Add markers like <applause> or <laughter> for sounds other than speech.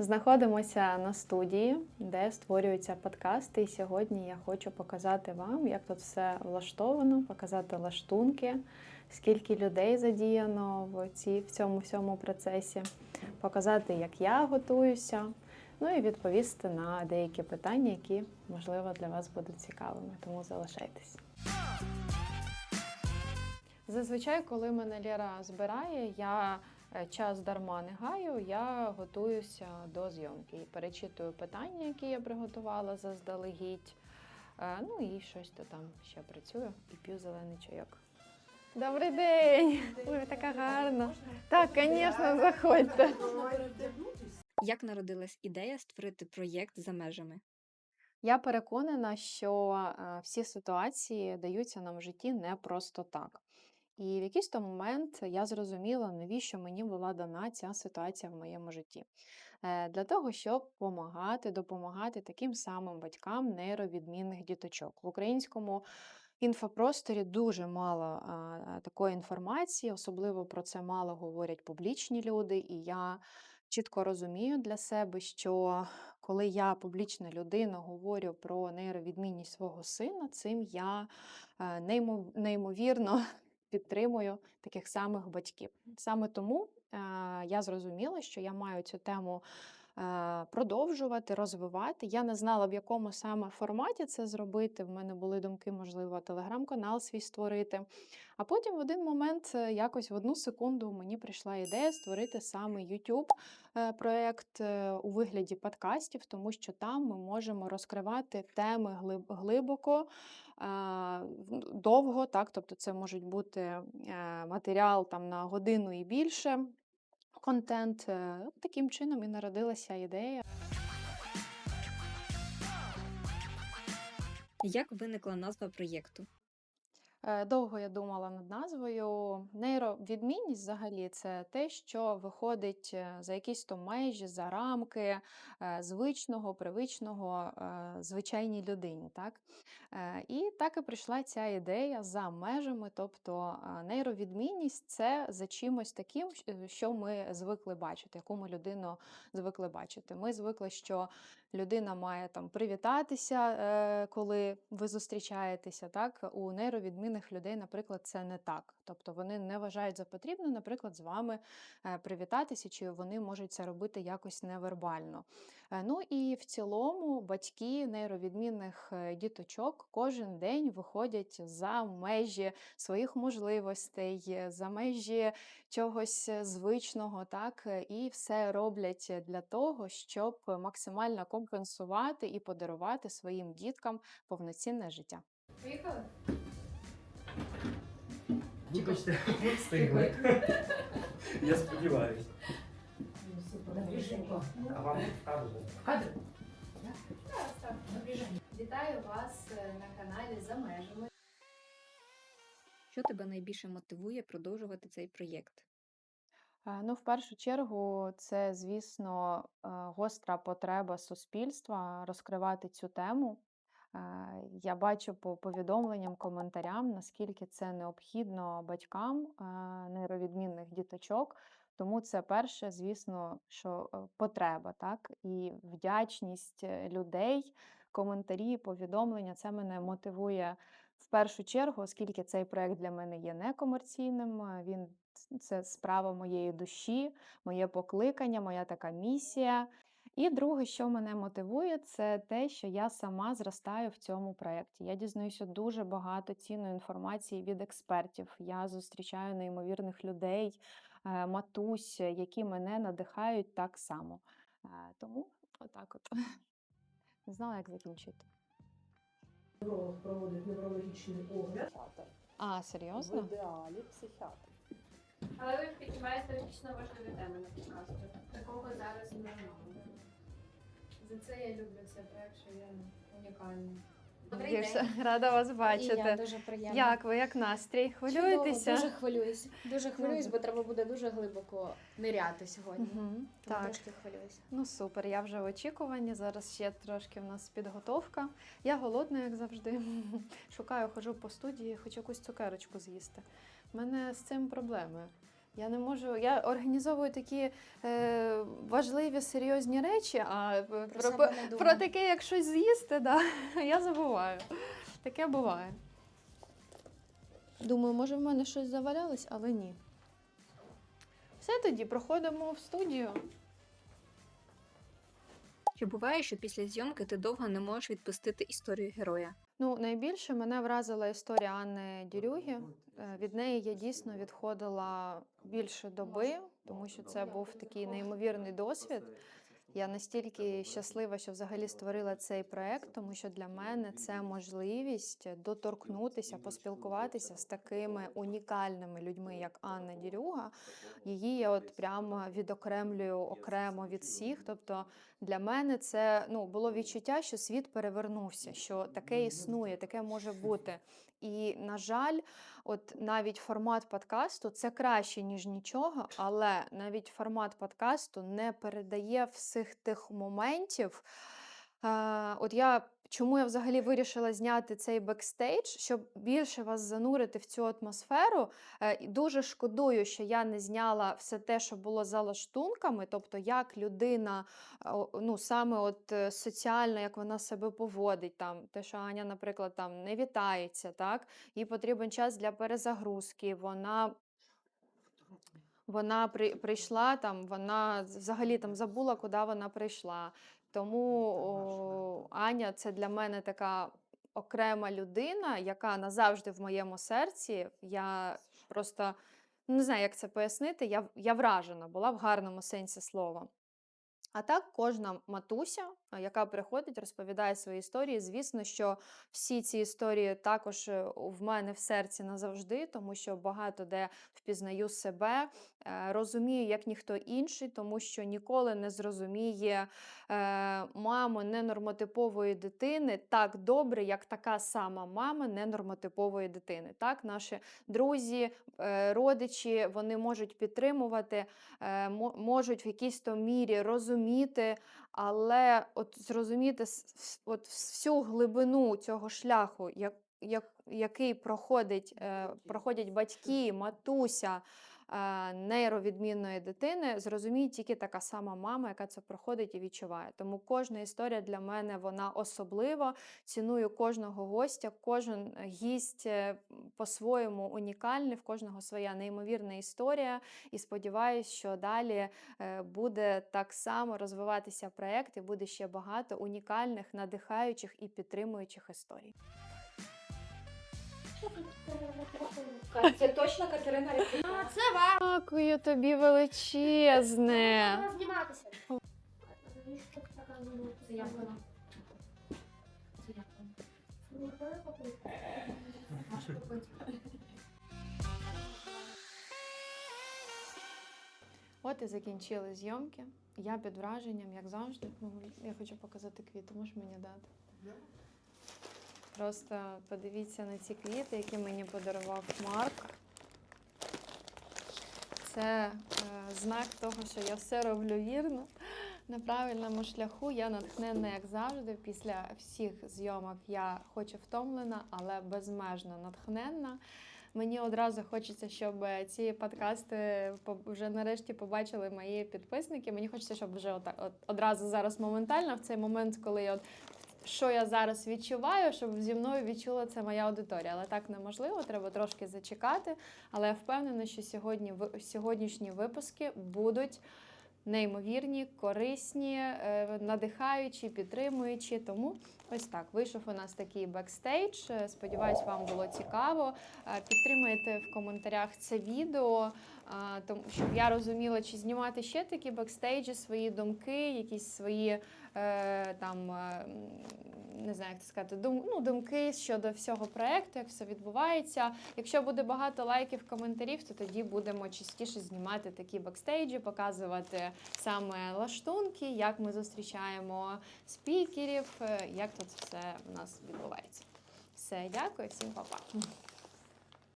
Знаходимося на студії, де створюються подкасти. І сьогодні я хочу показати вам, як тут все влаштовано, показати лаштунки, скільки людей задіяно в, ці, в цьому всьому процесі, показати, як я готуюся, ну і відповісти на деякі питання, які, можливо, для вас будуть цікавими. Тому залишайтесь. Зазвичай, коли мене Лера збирає, я час дарма не гаю, я готуюся до зйомки і перечитую питання, які я приготувала заздалегідь. Е, Ну і щось то там ще працюю і п'ю зелений чайок. Добрий день! Ви така гарна. Так, звісно, заходьте. Як народилась ідея створити проєкт за межами? Я переконана, що е, всі ситуації даються нам в житті не просто так. І в якийсь то момент я зрозуміла, навіщо мені була дана ця ситуація в моєму житті. Е, Для того, щоб допомагати, допомагати таким самим батькам нейровідмінних діточок. В українському інфопросторі дуже мало такої інформації, особливо про це мало говорять публічні люди, і я чітко розумію для себе, що коли я публічна людина говорю про нейровідмінність свого сина, цим я е, неймовірно підтримую таких самих батьків. Саме тому е, я зрозуміла, що я маю цю тему продовжувати, розвивати. Я не знала, в якому саме форматі це зробити. В мене були думки, можливо, телеграм-канал свій створити. А потім в один момент, е, якось в одну секунду, мені прийшла ідея створити саме YouTube е, проєкт е, у вигляді подкастів, тому що там ми можемо розкривати теми глибоко, е, довго, так, тобто це можуть бути е, матеріал там на годину і більше. Контент Е, таким чином і народилася ідея. Як виникла назва проєкту? Е, Довго я думала над назвою. Нейровідмінність взагалі це те, що виходить е, за якісь то межі, за рамки е, звичного, привичного звичайній людині. Так? І так і прийшла ця ідея за межами. Тобто нейровідмінність це за чимось таким, що ми звикли бачити, яку ми людину звикли бачити. Ми звикли, що людина має там привітатися, коли ви зустрічаєтеся. Так у нейровідмінних людей, наприклад, це не так. Тобто вони не вважають за потрібне, наприклад, з вами е, привітатися, чи вони можуть це робити якось невербально. Е, Ну і в цілому батьки нейровідмінних е, діточок кожен день виходять за межі своїх можливостей, за межі чогось звичного, так і все роблять для того, щоб максимально компенсувати і подарувати своїм діткам повноцінне життя. Поїхали? Вибачте, ми <laughs> встигли. Я сподіваюся. А вам вказує? Вітаю вас е, на каналі за межами. Що тебе найбільше мотивує продовжувати цей проєкт? Е, Ну, в першу чергу, це, звісно, е, гостра потреба суспільства розкривати цю тему. Е, Я бачу по повідомленням, коментарям, наскільки це необхідно батькам е, нейровідмінних діточок. Тому це перше, звісно, що е, потреба, так, і вдячність людей, коментарі, повідомлення. Це мене мотивує в першу чергу, оскільки цей проект для мене є некомерційним. Він це справа моєї душі, моє покликання, моя така місія. І друге, що мене мотивує, це те, що я сама зростаю в цьому проєкті. Я дізнаюся дуже багато цінної інформації від експертів. Я зустрічаю неймовірних людей, е, матусь, які мене надихають так само. Е, Тому отак от. <laughs> Не знала, як закінчити. Невролог проводить неврологічний огляд. А, В серйозно? ідеалі психіатр. Але ви піднімаєте вічно важливі теми на подкасту. За це я люблю цей проект, що він унікальний. Добрий Більше день. рада вас І я бачити. дуже приємно. Як ви, як настрій? Чудово, Хвилюєтеся? Дуже хвилююсь. Дуже хвилююсь, Ну, бо треба буде дуже глибоко ниряти сьогодні. Тому Так. Трошки хвилююсь. Ну супер, я вже в очікуванні. Зараз ще трошки в нас підготовка. Я голодна, як завжди. <laughs> Шукаю, хожу по студії, хочу якусь цукерочку з'їсти. У мене з цим проблеми. Я не можу. Я організовую такі е, важливі, серйозні речі, а е, про, Про про таке, як щось з'їсти, да, <laughs> я забуваю. Таке буває. Думаю, може в мене щось завалялось, але ні. Все тоді, проходимо в студію. Чи буває, що після зйомки ти довго не можеш відпустити історію героя? Ну, найбільше мене вразила історія Анни Дірюги. Е, Від неї я дійсно відходила більше доби, тому що це був такий неймовірний досвід. Я настільки щаслива, що взагалі створила цей проект, тому що для мене це можливість доторкнутися, поспілкуватися з такими унікальними людьми, як Анна Дірюга. Її я от прямо відокремлюю окремо від всіх. Тобто для мене це ну було відчуття, що світ перевернувся, що таке існує, таке може бути. І на жаль, от навіть формат подкасту це краще ніж нічого, але навіть формат подкасту не передає всіх тих моментів. От я чому я взагалі вирішила зняти цей бекстейдж, щоб більше вас занурити в цю атмосферу. Е, і дуже шкодую, що я не зняла все те, що було за лаштунками, тобто як людина, е, ну саме от е, соціально, як вона себе поводить, там те, що Аня, наприклад, там не вітається, так їй потрібен час для перезагрузки. Вона вона при, прийшла там, вона взагалі там забула, куди вона прийшла. Тому о, Аня це для мене така окрема людина, яка назавжди в моєму серці. Я просто ну, не знаю, як це пояснити. Я, я вражена була в гарному сенсі слова. А так, кожна матуся, яка приходить, розповідає свої історії. Звісно, що всі ці історії також е, в мене в серці назавжди, тому що багато де впізнаю себе, е, розумію, як ніхто інший, тому що ніколи не зрозуміє е, маму ненормотипової дитини так добре, як така сама мама ненормотипової дитини. Так, наші друзі, родичі вони можуть підтримувати, можуть в якійсь то мірі розуміти, але от зрозуміти от всю глибину цього шляху, як, як, який проходить, е, проходять батьки, матуся нейровідмінної дитини, зрозуміє тільки така сама мама, яка це проходить і відчуває. Тому кожна історія для мене вона особлива. Ціную кожного гостя, кожен гість е, по-своєму унікальний, в кожного своя неймовірна історія. І сподіваюся, що далі е, буде так само розвиватися проєкт і буде ще багато унікальних, надихаючих і підтримуючих історій. Це точно Катерина Рябчина? Дякую тобі величезне. зніматися. От і закінчили зйомки. Я під враженням, як завжди. Я хочу показати квіти, можеш мені дати? Просто подивіться на ці квіти, які мені подарував Марк. Це е, знак того, що я все роблю вірно, на правильному шляху. Я натхненна, як завжди. Після всіх зйомок я хоч і втомлена, але безмежно натхненна. Мені одразу хочеться, щоб ці подкасти вже нарешті побачили мої підписники. Мені хочеться, щоб вже отак, от, одразу зараз моментально, в цей момент, коли я от що я зараз відчуваю, щоб зі мною відчула це моя аудиторія. Але так неможливо, треба трошки зачекати. Але я впевнена, що сьогодні сьогоднішні випуски будуть неймовірні, корисні, е, надихаючі, підтримуючі. Тому ось так вийшов у нас такий бекстейдж. Е, Сподіваюсь, вам було цікаво. Е, Підтримайте в коментарях це відео, тому щоб я розуміла, чи знімати ще такі бекстейджі, свої думки, якісь свої там. Не знаю, як це сказати, дум, ну, думки щодо всього проекту, як все відбувається. Якщо буде багато лайків, коментарів, то тоді будемо частіше знімати такі бекстейджі, показувати саме лаштунки, як ми зустрічаємо спікерів, е, як тут все у нас відбувається. Все, дякую, всім па-па.